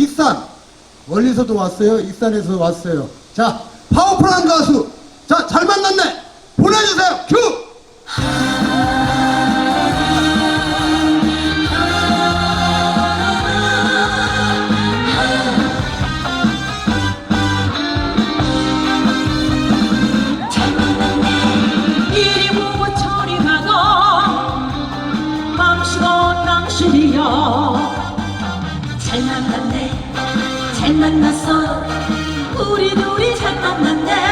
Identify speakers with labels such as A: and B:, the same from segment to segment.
A: 익산 멀리서도 왔어요. 익산에서 왔어요. 자 파워풀한 가수 자 잘 만났네 보내주세요 큐.
B: 만났어 우리 둘이 잘 만났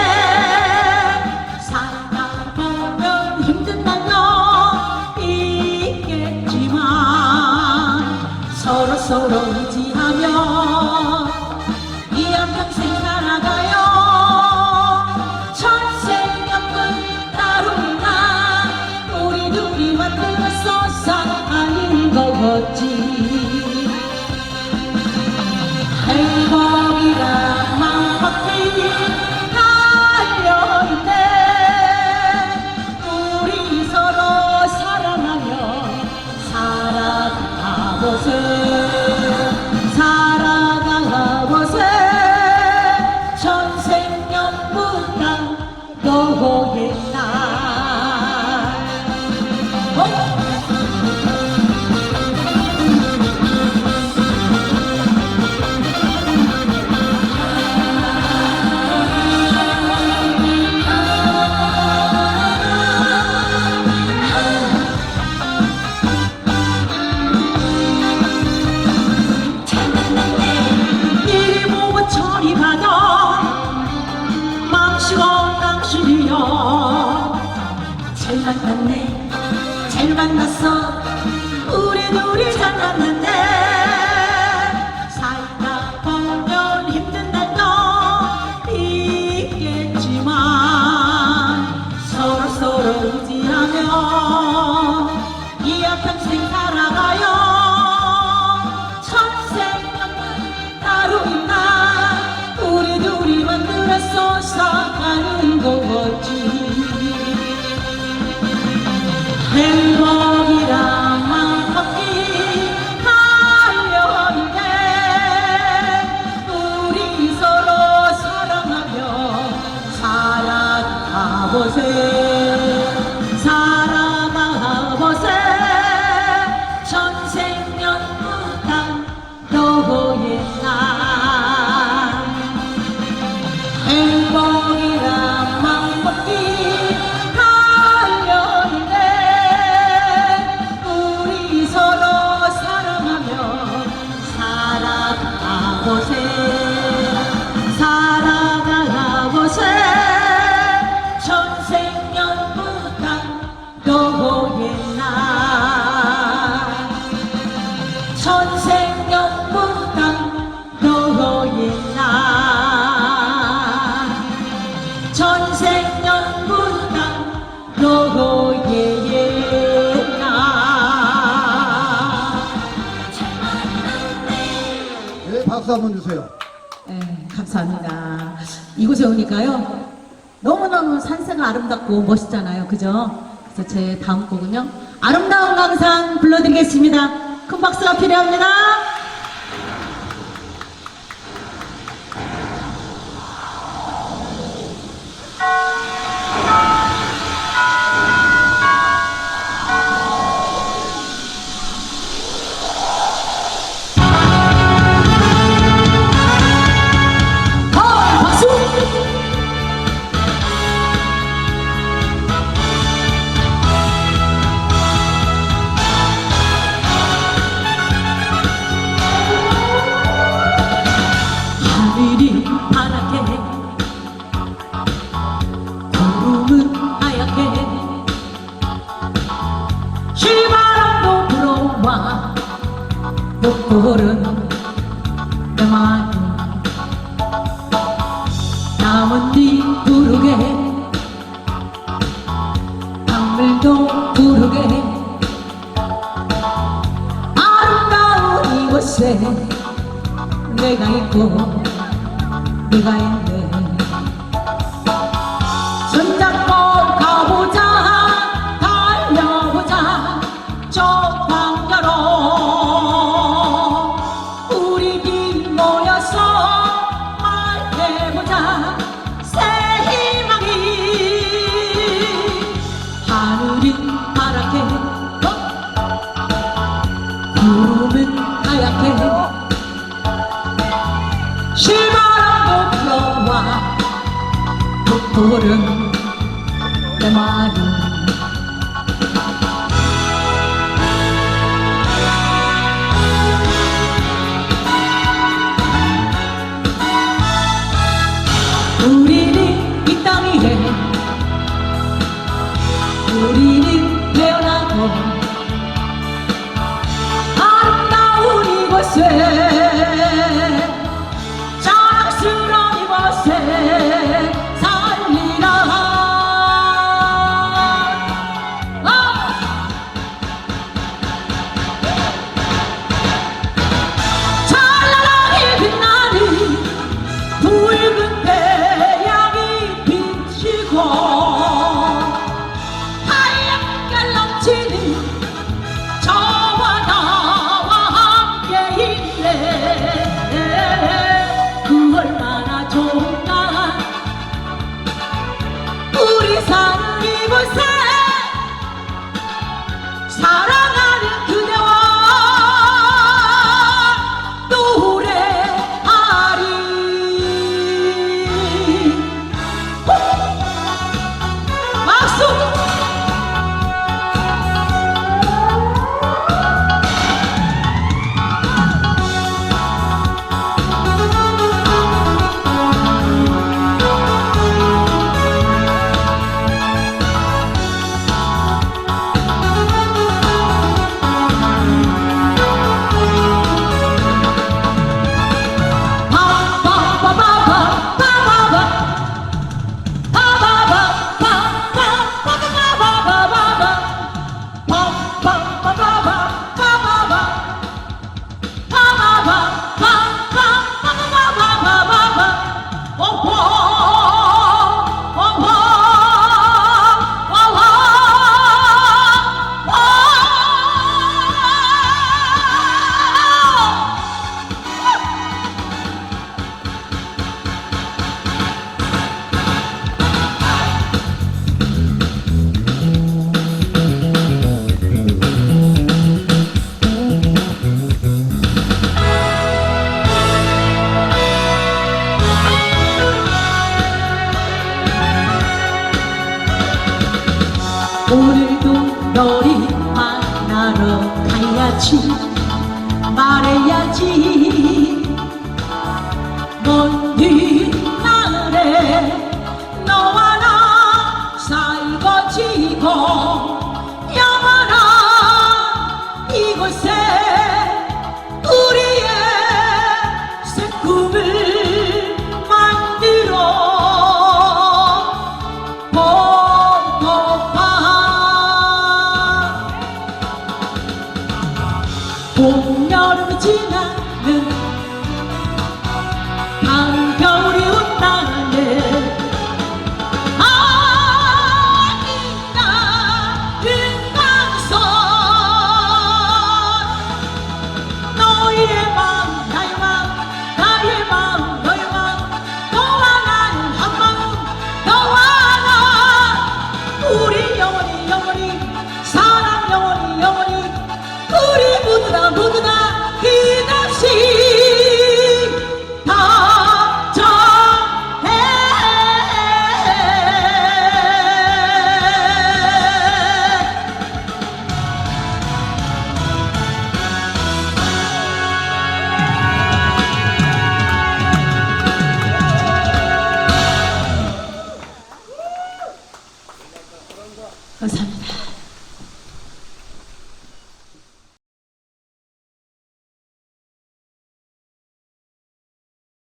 B: você. 만났네. 잘 만났어 살아
A: 한번 주세요.
B: 네, 감사합니다. 이곳에 오니까요. 너무너무 산세가 아름답고 멋있잖아요. 그죠? 그래서 제 다음 곡은요. 아름다운 강산 불러드리겠습니다. 큰 박수가 필요합니다. 벽돌은 내 마음 남은 뒤 부르게 강물도 부르게. 아름다운 이곳에 내가 있고 네가 있네 Maria. 오늘도 너를 만나러 가야지. 말해야지. 뭔일